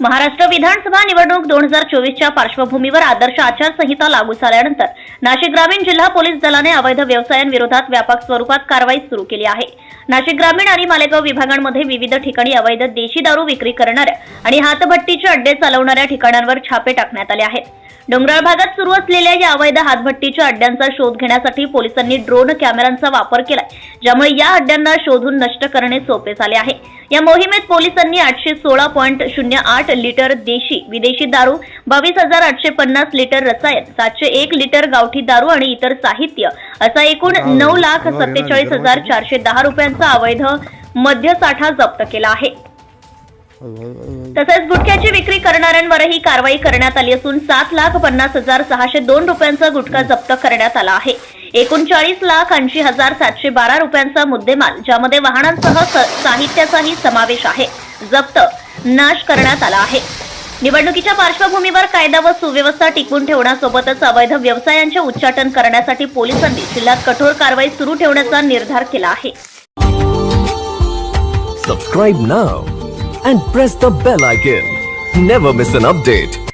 महाराष्ट्र विधानसभा निवडणूक दोन हजार चोवीसच्या पार्श्वभूमीवर आदर्श आचारसंहिता लागू झाल्यानंतर नाशिक ग्रामीण जिल्हा पोलीस दलाने अवैध व्यवसायांविरोधात व्यापक स्वरूपात कारवाई सुरू केली आहे. नाशिक ग्रामीण आणि मालेगाव विभागांमध्ये विविध ठिकाणी अवैध देशी दारू विक्री करणाऱ्या आणि हातभट्टीचे अड्डे चालवणाऱ्या ठिकाणांवर छापे टाकण्यात आले आहेत. डोंगराळ भागात सुरू असलेल्या या अवैध हातभट्टीच्या अड्ड्यांचा शोध घेण्यासाठी पोलिसांनी ड्रोन कॅमेऱ्यांचा वापर केलाय ज्यामुळे या अड्ड्यांना शोधून नष्ट करणे सोपे झाले आहे. या मोहिमेत पोलिसांनी आठशे सोळा पॉईंट शून्य आठ लिटर देशी विदेशी दारू बावीस हजार आठशे पन्नास लिटर रसायन सातशे एक लिटर गावठी दारू आणि इतर साहित्य असा एकूण नऊ लाख सत्तेचाळीस हजार चारशे दहा रुपयांचा अवैध मद्यसाठा जप्त केला आहे. तसेच गुटख्याची विक्री करणाऱ्यांवरही कारवाई करण्यात आली असून सात लाख पन्नास हजार सहाशे दोन रुपयांचा गुटखा जप्त करण्यात आला आहे. एकोणचाळीस लाख ऐंशी हजार सातशे बारा रुपयांचा मुद्देमाल ज्यामध्ये वाहनांसह साहित्याचाही समावेश आहे. जप्त नाश करण्यात आला आहे. निवडणुकीच्या पार्श्वभूमीवर कायदा व सुव्यवस्था टिकवून ठेवण्यासोबतच अवैध व्यवसायांचे उच्चाटन करण्यासाठी पोलिसांनी जिल्ह्यात कठोर कारवाई सुरू ठेवण्याचा निर्धार केला आहे. Subscribe now and press the bell icon never miss an update